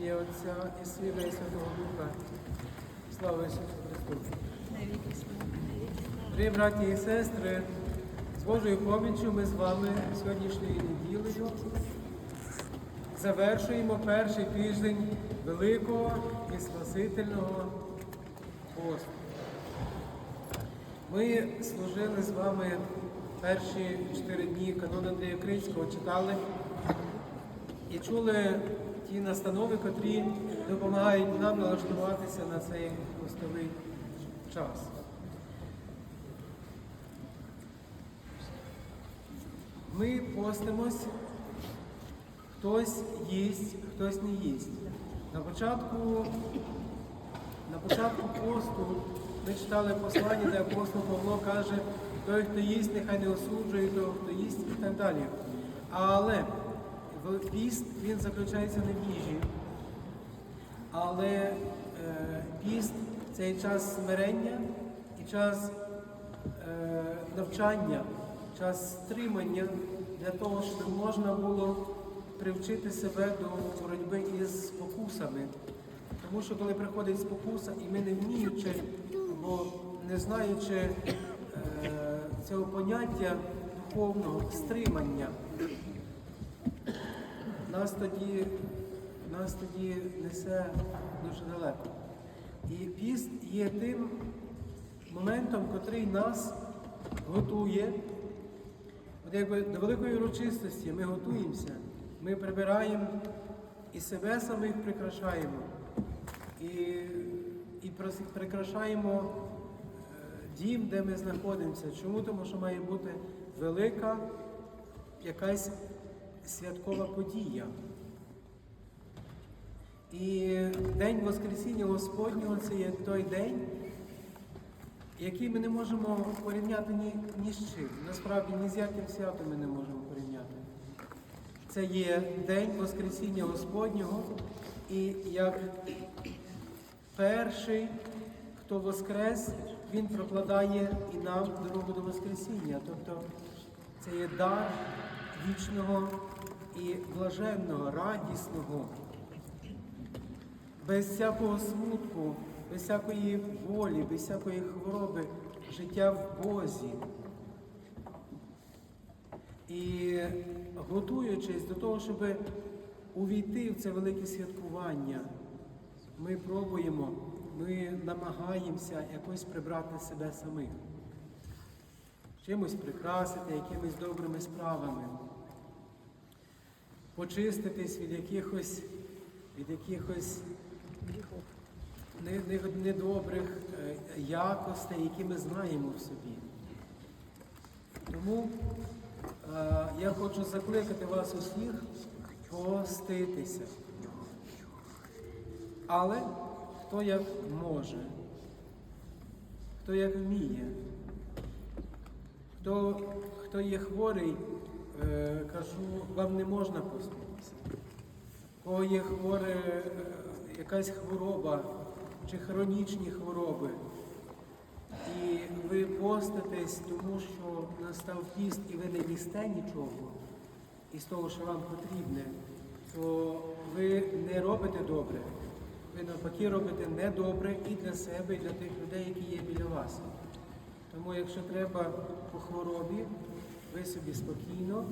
ім'я Отця і Сина і Святого Духа. Слава Ісусу Христу! Дорогі браті і сестри, з Божою поміччю ми з вами сьогоднішньою неділею завершуємо перший тиждень Великого і Спасительного посту. Ми служили з вами перші чотири дні канону Андрія Крицького, читали і чули ті настанови, котрі допомагають нам налаштуватися на цей постовий час. Ми постимось, хтось їсть, хтось не їсть. На початку, на початку посту ми читали послання, де апостол Павло каже, той, хто їсть, нехай не осуджує того, хто їсть і так далі. Але піст він заключається не в їжі, але е, піст це час смирення, і час е, навчання, час стримання для того, щоб можна було привчити себе до боротьби із спокусами. Тому що коли приходить спокуса, і ми не вміючи або не знаючи е, цього поняття духовного стримання, нас тоді, нас тоді несе дуже далеко. І піст є тим моментом, котрий нас готує. От якби до великої урочистості ми готуємося, ми прибираємо і себе самих прикрашаємо, і, і прикрашаємо е, дім, де ми знаходимося. Чому? Тому що має бути велика якась святкова подія. І День Воскресіння Господнього це є той день, який ми не можемо порівняти ні, ні з чим. Насправді ні з яким святом ми не можемо порівняти. Це є День Воскресіння Господнього, і як перший, хто воскрес, він прокладає і нам дорогу до Воскресіння. Тобто це є дар вічного і блаженного, радісного, без всякого смутку, без всякої болі, без всякої хвороби, життя в Бозі. І готуючись до того, щоб увійти в це велике святкування, ми пробуємо, ми намагаємося якось прибрати себе самих, чимось прикрасити, якимись добрими справами, почиститись від якихось, від якихось не- не- недобрих е, якостей, які ми знаємо в собі. Тому е, я хочу закликати вас усіх поститися. Але хто як може, хто як вміє, хто, хто є хворий, е, кажу, вам не можна поститися. Кого є хворе, е, якась хвороба чи хронічні хвороби, і ви поститесь, тому що настав піст і ви не їсте нічого із того, що вам потрібне, то ви не робите добре. Ви навпаки робите недобре і для себе, і для тих людей, які є біля вас. Тому, якщо треба по хворобі, ви собі спокійно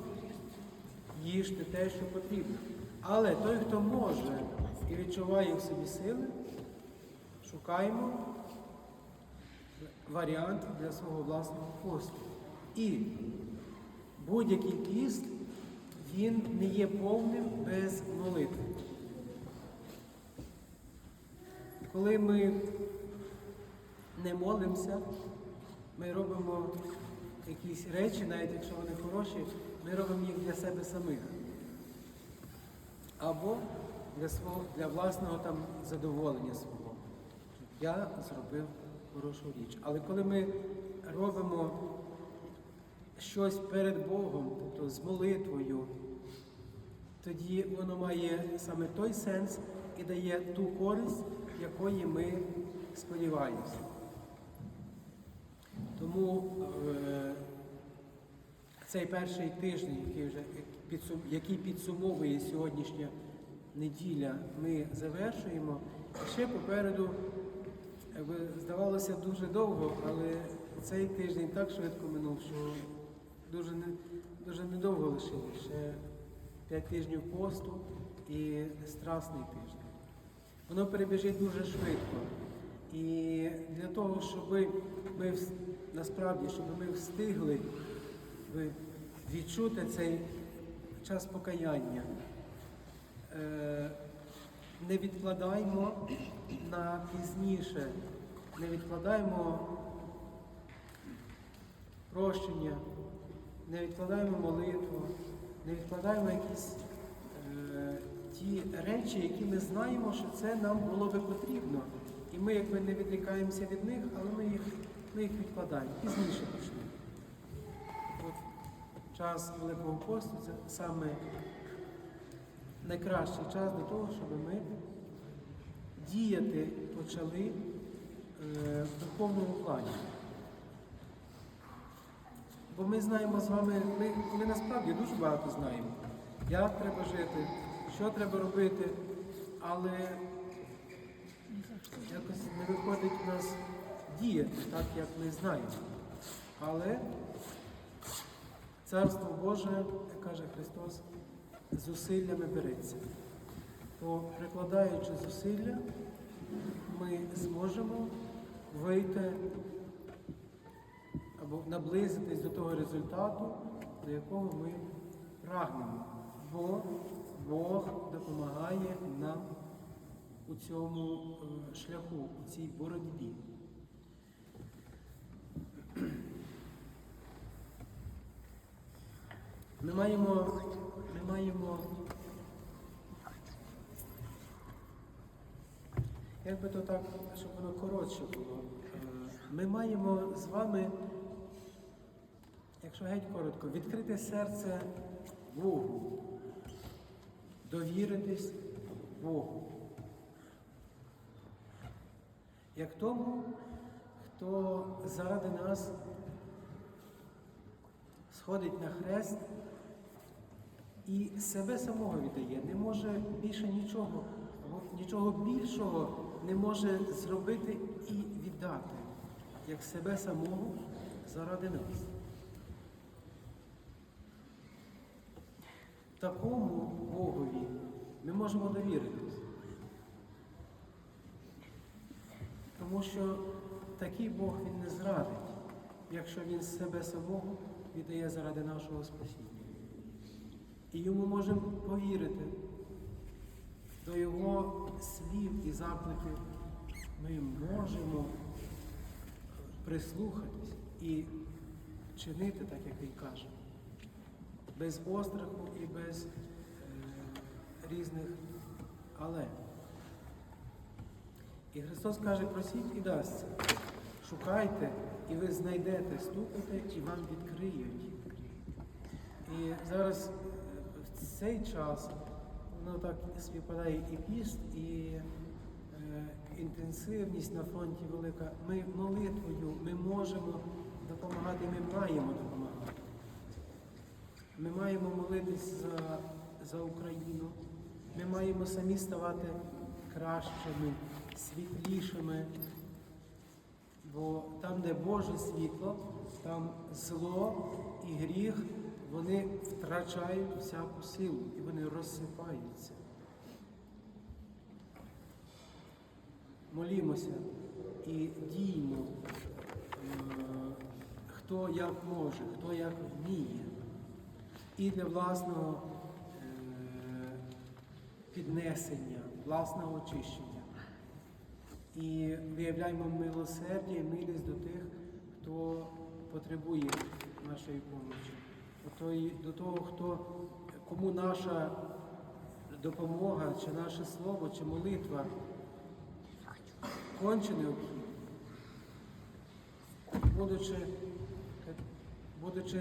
їжте те, що потрібно. Але той, хто може і відчуває в собі сили, шукаємо варіант для свого власного посту. І будь-який піст, він не є повним без молитви. Коли ми не молимося, ми робимо якісь речі, навіть якщо вони хороші, ми робимо їх для себе самих. Або для свого, для власного там задоволення свого. Я зробив хорошу річ. Але коли ми робимо щось перед Богом, тобто з молитвою, тоді воно має саме той сенс і дає ту користь, якої ми сподіваємося. Тому е, цей перший тиждень, який вже підсум- який підсумовує сьогоднішнє неділя ми завершуємо. І ще попереду, здавалося, дуже довго, але цей тиждень так швидко минув, що дуже, не, дуже недовго лишилось. Ще п'ять тижнів посту і страсний тиждень. Воно перебіжить дуже швидко. І для того, щоб ми насправді, щоб ми встигли відчути цей час покаяння, е, не відкладаємо на пізніше, не відкладаємо прощення, не відкладаємо молитву, не відкладаємо якісь е, ті речі, які ми знаємо, що це нам було би потрібно. І ми якби не відрікаємося від них, але ми їх, ми їх відкладаємо. Пізніше почнемо. От час Великого посту це саме найкращий час для того, щоб ми діяти почали е, в духовному плані. Бо ми знаємо з вами, ми, ми насправді дуже багато знаємо, як треба жити, що треба робити, але якось не виходить у нас діяти так, як ми знаємо. Але Царство Боже, як каже Христос, зусиллями береться. То прикладаючи зусилля, ми зможемо вийти або наблизитись до того результату, до якого ми прагнемо. Бо Бог допомагає нам у цьому е, шляху, у цій боротьбі. Ми маємо, ми маємо, як би то так, щоб воно коротше було. Е, Ми маємо з вами, якщо геть коротко, відкрити серце Богу, довіритись Богу. Як тому, хто заради нас сходить на хрест і себе самого віддає, не може більше нічого, нічого більшого не може зробити і віддати, як себе самого заради нас. Такому Богові ми можемо довіритись. Тому що такий Бог він не зрадить, якщо він себе самого віддає заради нашого спасіння. І йому можемо повірити до його слів і закликів. Ми можемо прислухатись і чинити так, як він каже, без остраху і без е, різних але. І Христос каже, просіть і дасться. Шукайте, і ви знайдете, стукайте, і вам відкриють. І зараз е, в цей час воно так співпадає і піст, і е, інтенсивність на фронті велика. Ми молитвою, ми можемо допомагати, ми маємо допомагати. Ми маємо молитись за, за Україну. Ми маємо самі ставати кращими, світлішими. Бо там, де Боже світло, там зло і гріх, вони втрачають всяку силу і вони розсипаються. Молімося і діймо, е, хто як може, хто як вміє. І для власного е, піднесення, власного очищення. І виявляємо милосердя і милість до тих, хто потребує нашої помочі, до, того, хто, кому наша допомога, чи наше слово, чи молитва конче необхідна. Будучи, будучи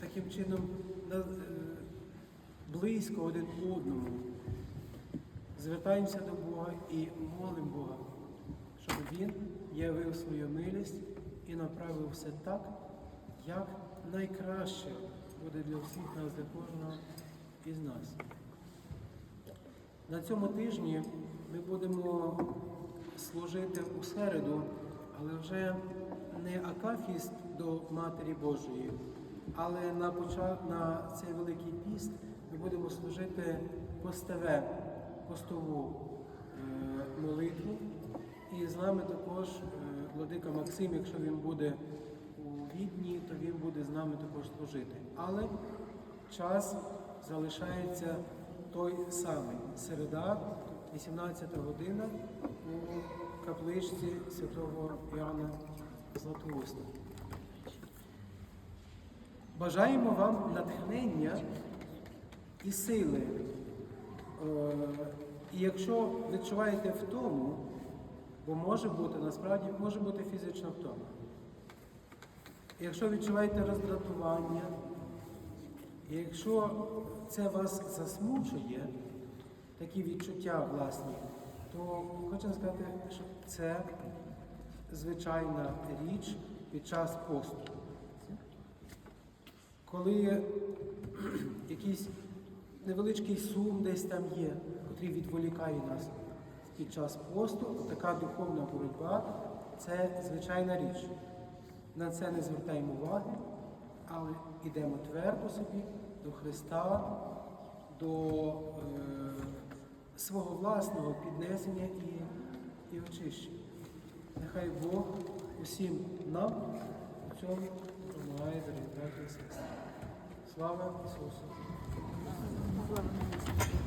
таким чином е, близько один одному, звертаємося до Бога і молимо Бога, щоб Він явив свою милість і направив все так, як найкраще буде для всіх нас, для кожного із нас. На цьому тижні ми будемо служити у середу, але вже не акафіст до Матері Божої, але на, на цей Великий піст ми будемо служити постеве, постову е, молитву. І з нами також е, владика Максим, якщо він буде у Відні, то він буде з нами також служити. Але час залишається той самий. Середа, 18 година у капличці святого Іоанна Златоуста. Бажаємо вам натхнення і сили. Е, І якщо відчуваєте втому, бо може бути, насправді може бути фізична втома. Якщо відчуваєте роздратування, якщо це вас засмучує, такі відчуття власні, то хочу сказати, що це звичайна річ під час посту. Коли якийсь невеличкий сум десь там є, який відволікає нас під час посту, така духовна боротьба це звичайна річ. На це не звертаємо уваги, але йдемо твердо собі до Христа, до е, свого власного піднесення і, і очищення. Нехай Бог усім нам у цьому допомагає, дорогі. Слава Ісусу! Слава Ісусу.